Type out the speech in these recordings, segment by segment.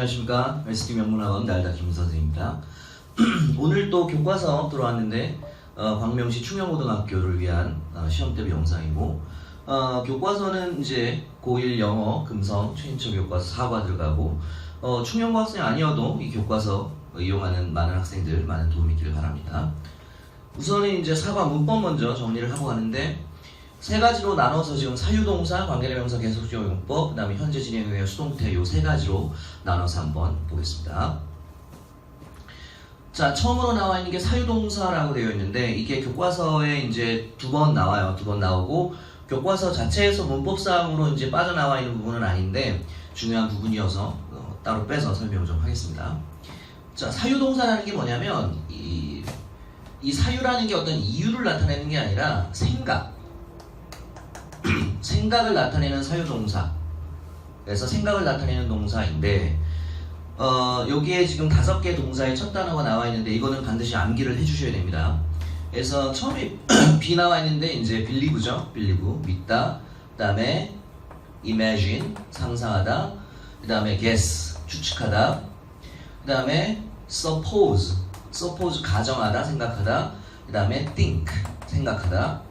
안녕하십니까. ST 명문학원 날다 김 선생입니다. 오늘 또 교과서 들어왔는데 어, 광명시 충영고등학교를 위한 어, 시험 대비 영상이고 어, 교과서는 이제 고1 영어, 금성, 최인처 교과서 4과 들어가고 어, 충영고 학생 아니어도 이 교과서 이용하는 많은 학생들 많은 도움이 있기를 바랍니다. 우선은 이제 4과 문법 먼저 정리를 하고 가는데 세 가지로 나눠서 지금 사유동사, 관계대명사, 계속적 용법, 그 다음에 현재 진행 중의 수동태 요 세 가지로 나눠서 한번 보겠습니다. 자, 처음으로 나와 있는 게 사유동사라고 되어 있는데 이게 교과서에 이제 두 번 나와요. 두 번 나오고 교과서 자체에서 문법상으로 이제 빠져나와 있는 부분은 아닌데 중요한 부분이어서 어, 따로 빼서 설명 좀 하겠습니다. 자, 사유동사라는 게 뭐냐면 이, 이 사유라는 게 어떤 이유를 나타내는 게 아니라 생각 생각을 나타내는 사유동사. 그래서 생각을 나타내는 동사인데 어, 여기에 지금 다섯 개 동사의 첫 단어가 나와 있는데 이거는 반드시 암기를 해주셔야 됩니다. 그래서 처음에 B 나와 있는데 이제 believe죠, believe 믿다. 그다음에 imagine 상상하다. 그다음에 guess 추측하다. 그다음에 suppose suppose 가정하다 생각하다. 그다음에 think 생각하다.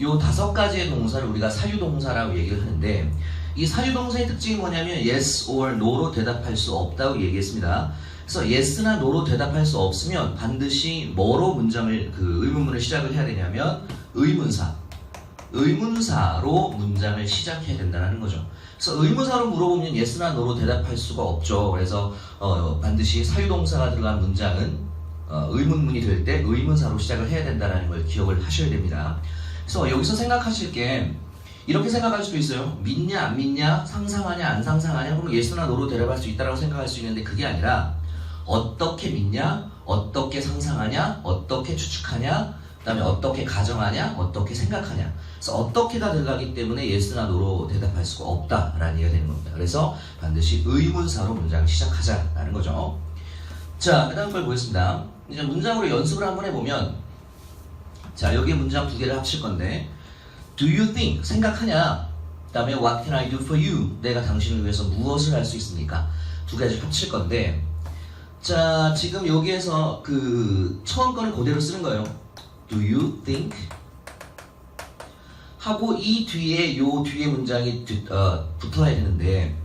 요 다섯 가지의 동사를 우리가 사유동사라고 얘기를 하는데 이 사유동사의 특징이 뭐냐면 yes or no로 대답할 수 없다고 얘기했습니다. 그래서 yes나 no로 대답할 수 없으면 반드시 뭐로 문장을 그 의문문을 시작을 해야 되냐면 의문사 의문사로 문장을 시작해야 된다는 거죠. 그래서 의문사로 물어보면 yes나 no로 대답할 수가 없죠. 그래서 어, 반드시 사유동사가 들어간 문장은 어, 의문문이 될 때 의문사로 시작을 해야 된다는 걸 기억을 하셔야 됩니다. 그래서 여기서 생각하실 게 이렇게 생각할 수도 있어요. 믿냐 안 믿냐, 상상하냐 안 상상하냐, 그러면 예수나 노로 데려갈 수 있다라고 생각할 수 있는데 그게 아니라 어떻게 믿냐, 어떻게 상상하냐, 어떻게 추측하냐, 그다음에 어떻게 가정하냐, 어떻게 생각하냐. 그래서 어떻게가 들어가기 때문에 예스나 노로 대답할 수가 없다라는 얘기가 되는 겁니다. 그래서 반드시 의문사로 문장을 시작하자라는 거죠. 자, 그다음 걸 보겠습니다. 이제 문장으로 연습을 한번 해보면 자, 여기 문장 두 개를 합칠 건데 Do you think 생각하냐? 그 다음에 What can I do for you? 내가 당신을 위해서 무엇을 할 수 있습니까? 두 가지 합칠 건데 자, 지금 여기에서 그 처음 거는 그대로 쓰는 거예요. Do you think? 하고 이 뒤에 요 뒤에 문장이 뒤- 어, 붙어야 되는데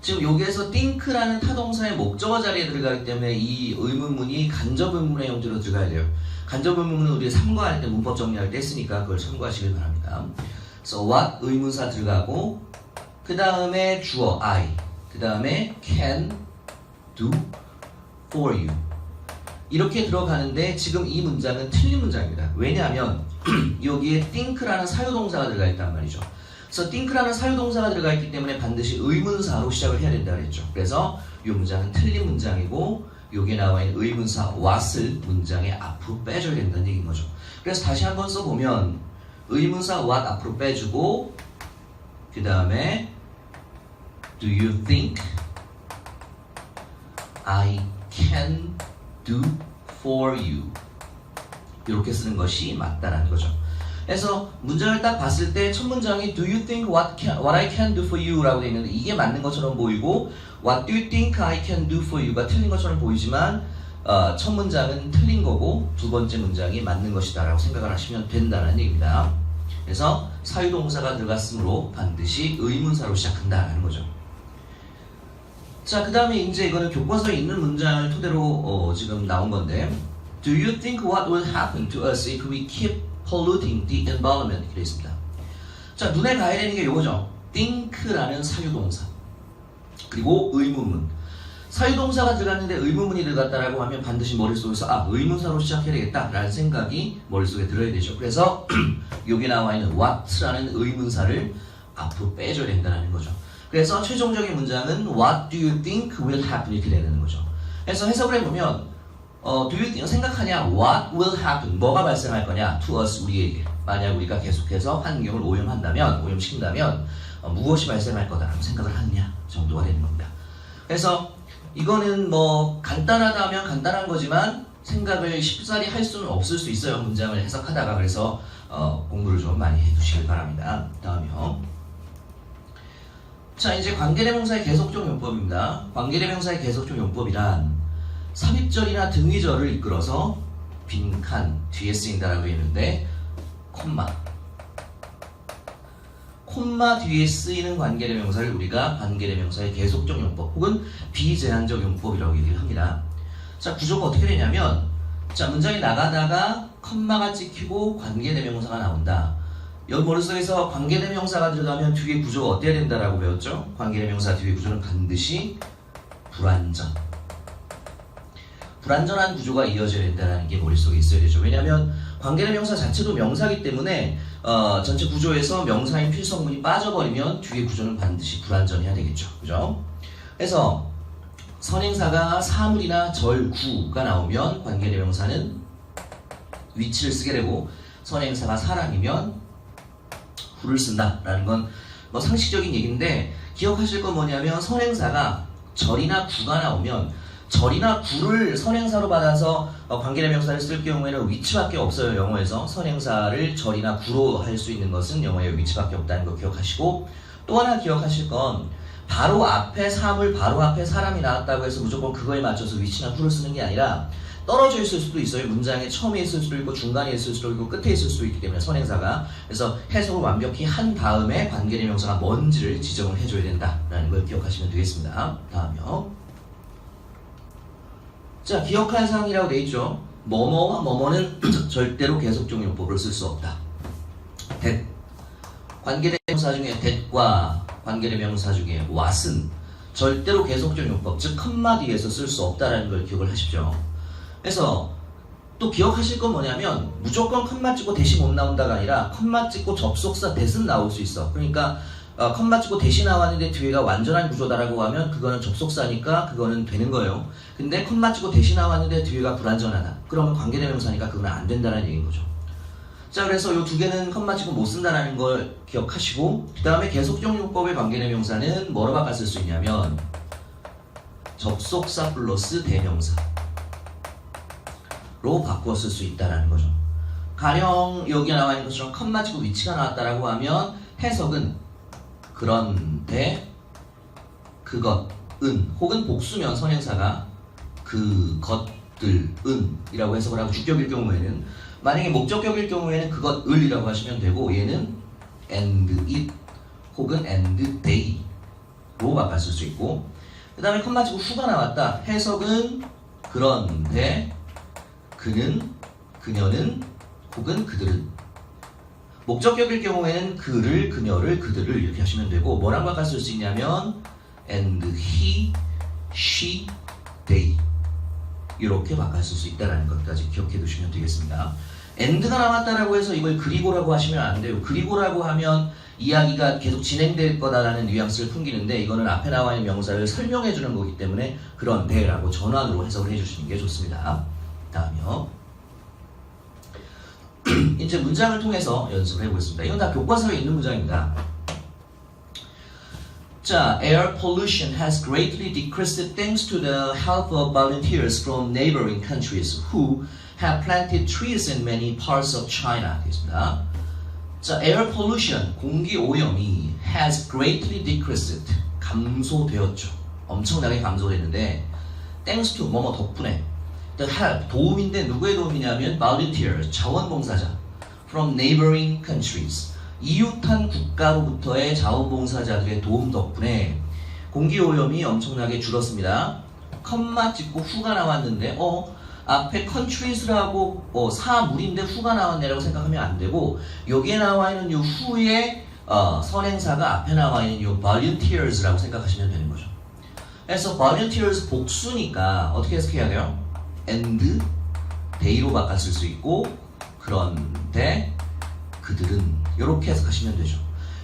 지금 여기에서 think라는 타동사의 목적어 자리에 들어가기 때문에 이 의문문이 간접 의문의 형태로 들어가야 돼요. 간접 의문은 우리가 참고할 때 문법 정리할 때 쓰니까 그걸 참고하시길 바랍니다. 그래서 what 의문사 들어가고 그 다음에 주어 I 그 다음에 can do for you 이렇게 들어가는데 지금 이 문장은 틀린 문장입니다. 왜냐하면 여기에 think라는 사유동사가 들어가 있단 말이죠. 그래서 think라는 사유동사가 들어가 있기 때문에 반드시 의문사로 시작을 해야 된다 그랬죠. 그래서 이 문장은 틀린 문장이고 여기에 나와 있는 의문사 what을 문장의 앞으로 빼줘야 된다는 얘기인 거죠. 그래서 다시 한번 써보면 의문사 what 앞으로 빼주고 그 다음에 Do you think I can do for you? 이렇게 쓰는 것이 맞다라는 거죠. 그래서 문장을 딱 봤을 때 첫 문장이 Do you think what, can, what I can do for you? 라고 되어 있는데 이게 맞는 것처럼 보이고 What do you think I can do for you?가 틀린 것처럼 보이지만 어, 첫 문장은 틀린 거고 두 번째 문장이 맞는 것이다 라고 생각을 하시면 된다는 얘기입니다. 그래서 사유동사가 들어갔으므로 반드시 의문사로 시작한다는 거죠. 자, 그 다음에 이제 이거는 교과서에 있는 문장을 토대로 어, 지금 나온 건데 Do you think what will happen to us if we keep polluting the environment? 이렇게 있습니다. 자, 눈에 가야 되는 게 이거죠. think라는 사유동사 그리고 의문문 사유동사가 들어갔는데 의문문이 들어갔다라고 하면 반드시 머릿속에서 아 의문사로 시작해야 되겠다라는 생각이 머릿속에 들어야 되죠. 그래서 여기 나와 있는 what라는 의문사를 앞으로 빼줘야 된다는 거죠. 그래서 최종적인 문장은 What do you think will happen 이렇게 되는 거죠. 그래서 해석을 해보면 어, do you think 생각하냐 What will happen 뭐가 발생할 거냐 to us 우리에게 만약 우리가 계속해서 환경을 오염한다면 오염시킨다면 어, 무엇이 발생할 거다라고 생각을 하느냐 정도가 되는 겁니다. 그래서 이거는 뭐 간단하다면 간단한 거지만 생각을 쉽사리 할 수는 없을 수 있어요 문장을 해석하다가 그래서 어, 공부를 좀 많이 해두시길 바랍니다. 다음이요. 자, 이제 관계대명사의 계속적 용법입니다. 관계대명사의 계속적 용법이란 삽입절이나 등위절을 이끌어서 빈칸 뒤에 쓰인다라고 했는데 콤마 콤마 뒤에 쓰이는 관계대명사를 우리가 관계대명사의 계속적 용법 혹은 비제한적 용법이라고 얘기를 합니다. 자, 구조가 어떻게 되냐면 자, 문장이 나가다가 컴마가 찍히고 관계대명사가 나온다. 여기 머릿속에서 관계대명사가 들어가면 뒤에 구조가 어때야 된다라고 배웠죠? 관계대명사 뒤에 구조는 반드시 불완전. 불완전한 구조가 이어져야 된다는 게 머릿속에 있어야 되죠. 왜냐하면 관계대명사 자체도 명사기 때문에 어, 전체 구조에서 명사인 필성문이 빠져버리면 뒤에 구조는 반드시 불완전해야 되겠죠. 그죠? 그래서 선행사가 사물이나 절, 구가 나오면 관계대명사는 위치를 쓰게 되고 선행사가 사람이면 후를 쓴다라는 건 뭐 상식적인 얘기인데 기억하실 건 뭐냐면 선행사가 절이나 구가 나오면 절이나 구를 선행사로 받아서 어, 관계대 명사를 쓸 경우에는 위치밖에 없어요 영어에서 선행사를 절이나 구로 할 수 있는 것은 영어에 위치밖에 없다는 거 기억하시고 또 하나 기억하실 건 바로 앞에 사물 바로 앞에 사람이 나왔다고 해서 무조건 그거에 맞춰서 위치나 후를 쓰는 게 아니라 떨어져 있을 수도 있어요. 문장의 처음에 있을 수도 있고 중간에 있을 수도 있고 끝에 있을 수도 있기 때문에 선행사가 그래서 해석을 완벽히 한 다음에 관계대명사가 뭔지를 지정을 해줘야 된다라는 걸 기억하시면 되겠습니다. 다음요. 자 기억할 사항이라고 돼 있죠. 뭐뭐와 뭐뭐는 절대로 계속적 용법으로 쓸수 없다. that 관계대명사 중에 that과 관계대명사 중에 what은 절대로 계속적 용법 즉 컴마 뒤에서 쓸 수 없다라는 걸 기억을 하십시오. 그래서 또 기억하실 건 뭐냐면 무조건 컴마 찍고 대신 못 나온다가 아니라 컴마 찍고 접속사 대신 나올 수 있어. 그러니까 어, 컴마 찍고 대신 나왔는데 뒤에가 완전한 구조다라고 하면 그거는 접속사니까 그거는 되는 거예요. 근데 컴마 찍고 대신 나왔는데 뒤에가 불완전하다. 그러면 관계대명사니까 그건 안 된다는 얘기인 거죠. 자 그래서 이 두 개는 컴마 찍고 못 쓴다는 걸 기억하시고 그 다음에 계속적 용법의 관계대명사는 뭐로 쓸수 있냐면 접속사 플러스 대명사 로 바꾸어 쓸 수 있다라는 거죠. 가령 여기 나와 있는 것처럼 컴마 치고 위치가 나왔다라고 하면 해석은 그런데 그것은 혹은 복수면 선행사가 그것들은이라고 해석을 하고 주격일 경우에는 만약에 목적격일 경우에는 그것을이라고 하시면 되고 얘는 and it 혹은 and they로 쓸수 있고 그 다음에 컴마 치고 후가 나왔다 해석은 그런데 그는, 그녀는, 혹은 그들은. 목적격일 경우에는 그를, 그녀를, 그들을 이렇게 하시면 되고 뭐랑 바꿔 쓸 수 있냐면 and he, she, they 이렇게 바꿔 쓸 수 있다는 것까지 기억해 두시면 되겠습니다. and가 나왔다라고 해서 이걸 그리고라고 하시면 안 돼요. 그리고라고 하면 이야기가 계속 진행될 거다라는 뉘앙스를 풍기는데 이거는 앞에 나와 있는 명사를 설명해 주는 거기 때문에 그런데라고 전환으로 해석을 해 주시는 게 좋습니다. 다음이요. 이제 문장을 통해서 연습을 해보겠습니다. 이건 다 교과서에 있는 문장입니다. 자, air pollution has greatly decreased thanks to the help of volunteers from neighboring countries who have planted trees in many parts of China. 되겠습니다. 자, air pollution, 공기 오염이 has greatly decreased, 감소되었죠. 엄청나게 감소됐는데 thanks to 뭐뭐 덕분에 the help 도움인데 누구의 도움이냐면 volunteers 자원봉사자 from neighboring countries 이웃한 국가로부터의 자원봉사자들의 도움 덕분에 공기 오염이 엄청나게 줄었습니다. 컴마 찍고 후가 나왔는데 어 앞에 countries라고 어, 사물인데 후가 나왔네라고 생각하면 안 되고 여기에 나와 있는 이 후에 어, 선행사가 앞에 나와 있는 이 volunteers라고 생각하시면 되는 거죠. 그래서 volunteers 복수니까 어떻게 해석해야 돼요? and they로 바꿨을 수 있고 그런데 그들은 이렇게 해석하시면 되죠.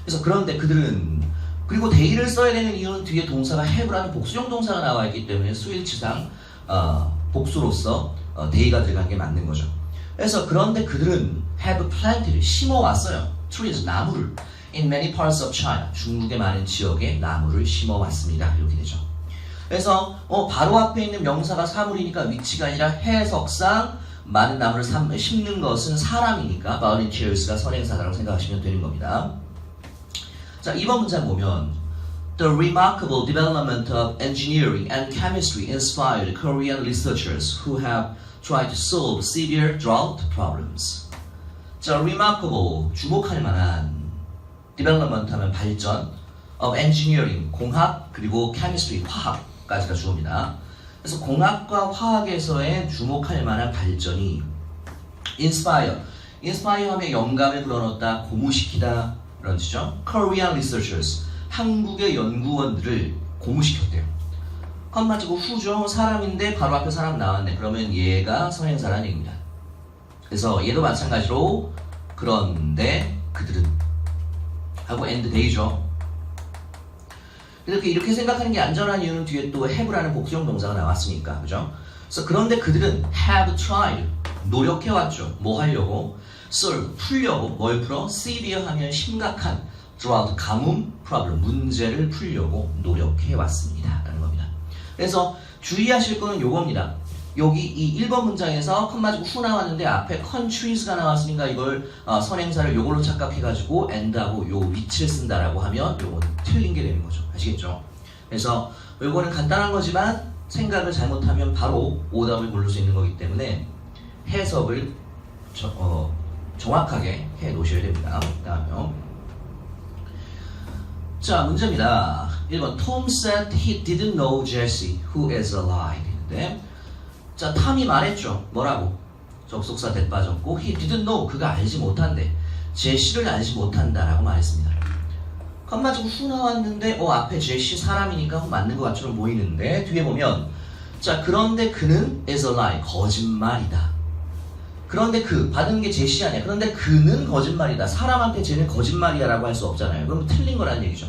그래서 그런데 그들은 그리고 they를 써야 되는 이유는 뒤에 동사가 have라는 복수형 동사가 나와 있기 때문에 수일치상 어, 복수로서 어, they가 들어간 게 맞는 거죠. 그래서 그런데 그들은 have planted 심어 왔어요. trees 나무를 in many parts of China 중국의 많은 지역에 나무를 심어 왔습니다. 이렇게 되죠. 그래서 어, 바로 앞에 있는 명사가 사물이니까 위치가 아니라 해석상 많은 나무를 삼- 심는 것은 사람이니까 volunteers가 선행사라고 생각하시면 되는 겁니다. 자, 2번 문장 보면 The remarkable development of engineering and chemistry inspired Korean researchers who have tried to solve severe drought problems. 자, remarkable, 주목할 만한 development 하면 발전 of engineering, 공학, 그리고 chemistry, 화학까지가 주어입니다. 그래서 공학과 화학에서의 주목할 만한 발전이 inspire, inspire 하면 영감을 불어넣다, 고무시키다 이런 뜻이죠. Korean researchers, 한국의 연구원들을 고무시켰대요. 컴마지고 후죠. 사람인데 바로 앞에 사람 나왔네. 그러면 얘가 선행사라는 얘기입니다. 그래서 얘도 마찬가지로 그런데 그들은 하고 end day죠. 이렇게 이렇게 생각하는 게 안전한 이유는 뒤에 또 have라는 복수형 동사가 나왔으니까 그죠? 그래서 그런데 그들은 have tried 노력해 왔죠. 뭐 하려고? solve 풀려고 뭘 풀어? severe 하면 심각한 drought 가뭄 problem 문제를 풀려고 노력해 왔습니다라는 겁니다. 그래서 주의하실 거는 요겁니다. 여기 이 1번 문장에서 컴마지고 후 나왔는데 앞에 countries가 나왔으니까 이걸 어, 선행사를 요걸로 착각해가지고 and하고 요 위치를 쓴다라고 하면 요거는 틀린 게 되는 거죠. 아시겠죠? 그래서 요거는 간단한 거지만 생각을 잘못하면 바로 오답을 고를 수 있는 거기 때문에 해석을 저- 어, 정확하게 해 놓으셔야 됩니다. 다음요. 자, 문제입니다. 1번 Tom said he didn't know Jesse who is alive. 근데 자, 탐이 말했죠. 뭐라고? 접속사 대 빠졌고 he didn't know 그가 알지 못한대. 제시를 알지 못한다라고 말했습니다. 컴마지고 후 나왔는데 어 앞에 제시 사람이니까 후 맞는 것 같처럼 보이는데 뒤에 보면 자 그런데 그는 is a lie 거짓말이다. 그런데 그 받은 게 제시 아니야. 그런데 그는 거짓말이다. 사람한테 쟤는 거짓말이야라고 할 수 없잖아요. 그럼 틀린 거라는 얘기죠.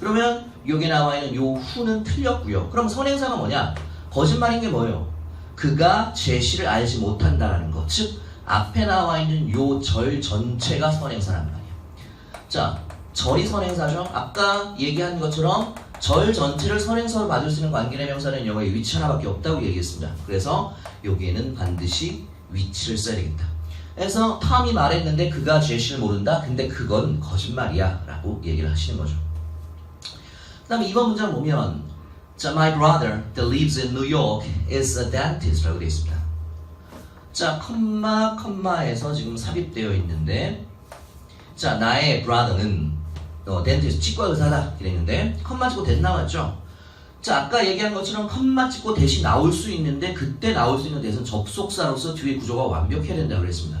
그러면 여기 나와 있는 요 후는 틀렸고요. 그럼 선행사가 뭐냐? 거짓말인 게 뭐예요? 그가 제시를 알지 못한다라는 것. 즉 앞에 나와 있는 요 절 전체가 선행사란 말이에요. 자, 절이 선행사죠. 아까 얘기한 것처럼 절 전체를 선행사로 받을 수 있는 관계의 명사는 영어에 위치 하나밖에 없다고 얘기했습니다. 그래서 여기에는 반드시 위치를 써야 되겠다. 그래서 탐이 말했는데 그가 제시를 모른다. 근데 그건 거짓말이야 라고 얘기를 하시는 거죠. 그 다음에 이번 문장 보면 자, my brother that lives in New York is a dentist 라고 되어 있습니다. 자, 컴마 컴마에서 지금 삽입되어 있는데 자, 나의 brother는 어, 덴티스트 치과 의사다 이랬는데 컴마 찍고 대 나왔죠. 자, 아까 얘기한 것처럼 컴마 찍고 대시 나올 수 있는데 그때 나올 수 있는 대신 접속사로서 뒤에 구조가 완벽해야 된다고 그랬습니다.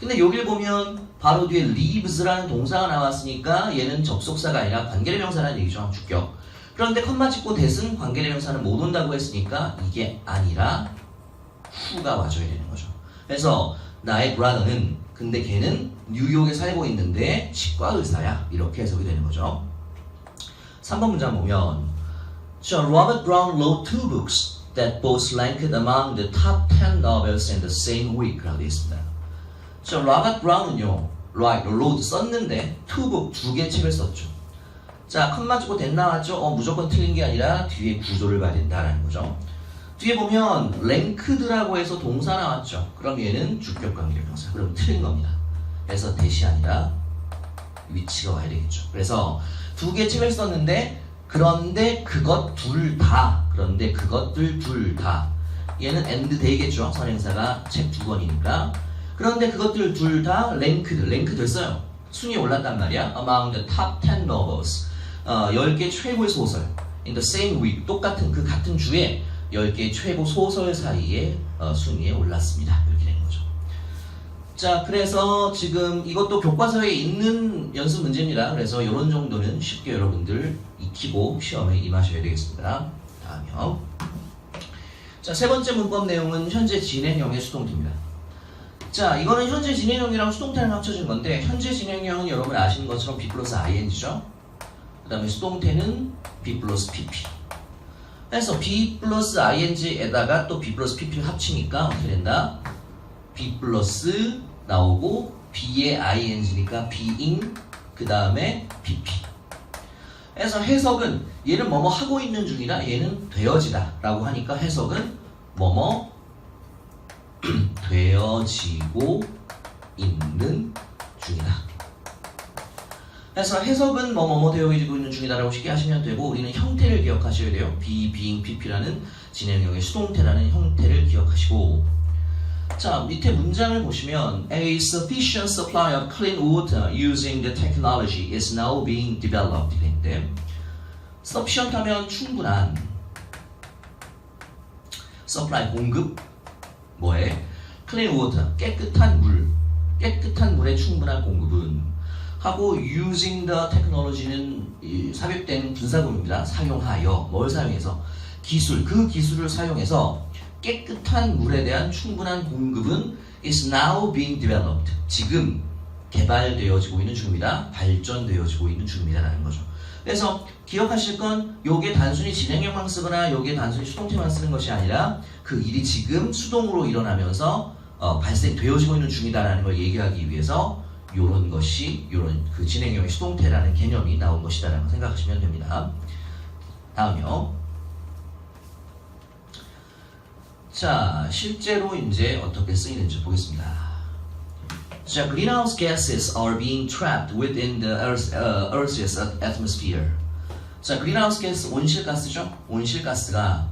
근데 여기를 보면 바로 뒤에 leaves라는 동사가 나왔으니까 얘는 접속사가 아니라 관계대 명사라는 얘기죠. 주격. 그런데 컴마 찍고 대신 관계대 명사는 못 온다고 했으니까 이게 아니라 후가 와줘야 되는 거죠. 그래서 나의 brother는 근데 걔는 뉴욕에 살고 있는데 치과 의사야. 이렇게 해석이 되는 거죠. 3번 문장 보면 So Robert Brown wrote two books that both ranked among the top 10 novels in the same week 라고 되어 있습니다. 저 로버트 브라운은요, right, wrote 썼는데 two book 두 개 책을 썼죠. 자, 컴마 주고 된 나왔죠? 어, 무조건 틀린 게 아니라 뒤에 구조를 봐야 된다라는 거죠. 뒤에 보면 랭크드라고 해서 동사 나왔죠. 그럼 얘는 주격 관계를 명사. 그럼 틀린 겁니다. 그래서 대시 아니라 위치가 와야 되겠죠. 그래서 두 개 책을 썼는데 그런데 그것 둘 다. 그런데 그것들 둘 다. 얘는 end 되겠죠. 선행사가 책 두 권이니까. 그런데 그것들 둘 다 랭크드, 랭크드 써요. 순위에 올랐단 말이야. Among the top 10 novels. 어, 10개 최고의 소설. In the same week. 똑같은 그 같은 주에 10개 최고 소설 사이에 어, 순위에 올랐습니다. 이렇게 된 거죠. 자, 그래서 지금 이것도 교과서에 있는 연습 문제입니다. 그래서 이런 정도는 쉽게 여러분들 익히고 시험에 임하셔야 되겠습니다. 다음이요. 자, 세 번째 문법 내용은 현재 진행형의 수동태입니다. 자, 이거는 현재 진행형이랑 수동태를 합쳐진 건데 현재 진행형은 여러분 아시는 것처럼 B 플러스 ing죠. 그 다음에 수동태는 B 플러스 PP. 그래서 B 플러스 ing에다가 또 B 플러스 PP를 합치니까 어떻게 된다? B 플러스 나오고 B의 ing니까 being 그 다음에 PP. 그래서 해석은 얘는 뭐뭐 하고 있는 중이다. 얘는 되어지다. 라고 하니까 해석은 뭐뭐 되어지고 있는 중이다. 그래서 해석은 뭐 뭐뭐 되어지고 있는 중이다라고 쉽게 하시면 되고 우리는 형태를 기억하셔야 돼요. be, being, pp라는 진행형의 수동태라는 형태를 기억하시고 자 밑에 문장을 보시면 A sufficient supply of clean water using the technology is now being developed 이랬는데 sufficient 하면 충분한 supply 공급 뭐에 clean water 깨끗한 물 깨끗한 물의 충분한 공급은 하고 using the technology는 이 삽입된 분사구입니다. 사용하여 뭘 사용해서 기술 그 기술을 사용해서 깨끗한 물에 대한 충분한 공급은 is now being developed 지금 개발되어지고 있는 중입니다. 발전되어지고 있는 중입니다라는 거죠. 그래서 기억하실 건 요게 단순히 진행형만 쓰거나 요게 단순히 수동태만 쓰는 것이 아니라 그 일이 지금 수동으로 일어나면서 어, 발생되어지고 있는 중이다라는 걸 얘기하기 위해서 요런 것이 요런 그 진행형의 수동태라는 개념이 나온 것이다라고 생각하시면 됩니다. 다음요. 자, 실제로 이제 어떻게 쓰이는지 보겠습니다. 자, greenhouse gases are being trapped within the Earth, uh, Earth's atmosphere. 자, greenhouse gas 온실가스죠? 온실가스가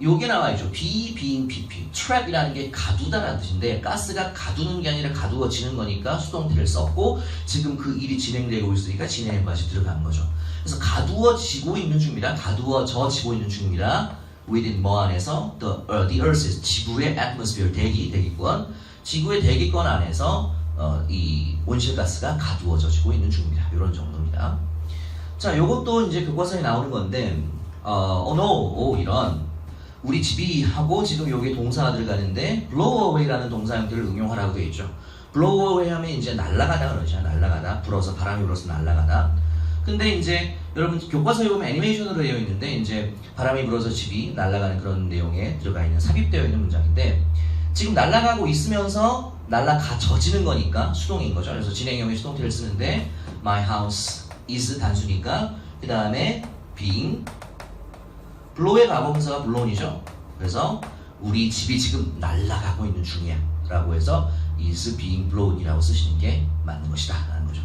요게 나와있죠. B, being PP. trap이라는 게 가두다라는 뜻인데 가스가 가두는 게 아니라 가두어지는 거니까 수동태를 썼고 지금 그 일이 진행되고 있으니까 진행까지 들어간 거죠. 그래서 가두어지고 있는 중입니다. 가두어져지고 있는 중입니다. within 뭐 안에서 the, uh, the earth 지구의 atmosphere 대기 대기권 지구의 대기권 안에서 어, 이 온실가스가 가두어져지고 있는 중입니다. 이런 정도입니다. 자, 요것도 이제 교과서에 나오는 건데 어, oh no, 오 이런 우리 집이 하고 지금 여기 동사가 들어가는데 blow away라는 동사 형태를 응용하라고 되어 있죠. blow away 하면 이제 날아가다 그러죠. 날아가다 불어서 바람이 불어서 날아가다. 근데 이제 여러분 교과서에 보면 애니메이션으로 되어 있는데 이제 바람이 불어서 집이 날아가는 그런 내용에 들어가 있는 삽입되어 있는 문장인데 지금 날아가고 있으면서 날아가 져지는 거니까 수동인 거죠. 그래서 진행형의 수동태를 쓰는데 my house is 단수니까 그 다음에 being blow의 과거분사가 blown이죠. 그래서 우리 집이 지금 날아가고 있는 중이야 라고 해서 is being blown이라고 쓰시는 게 맞는 것이다 라는 거죠.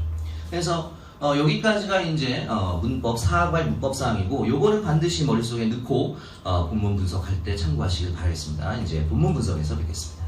그래서 어, 여기까지가 이제 어, 문법 사과의 문법 사항이고 요거는 반드시 머릿속에 넣고 어, 본문 분석할 때 참고하시길 바라겠습니다. 이제 본문 분석에서 뵙겠습니다.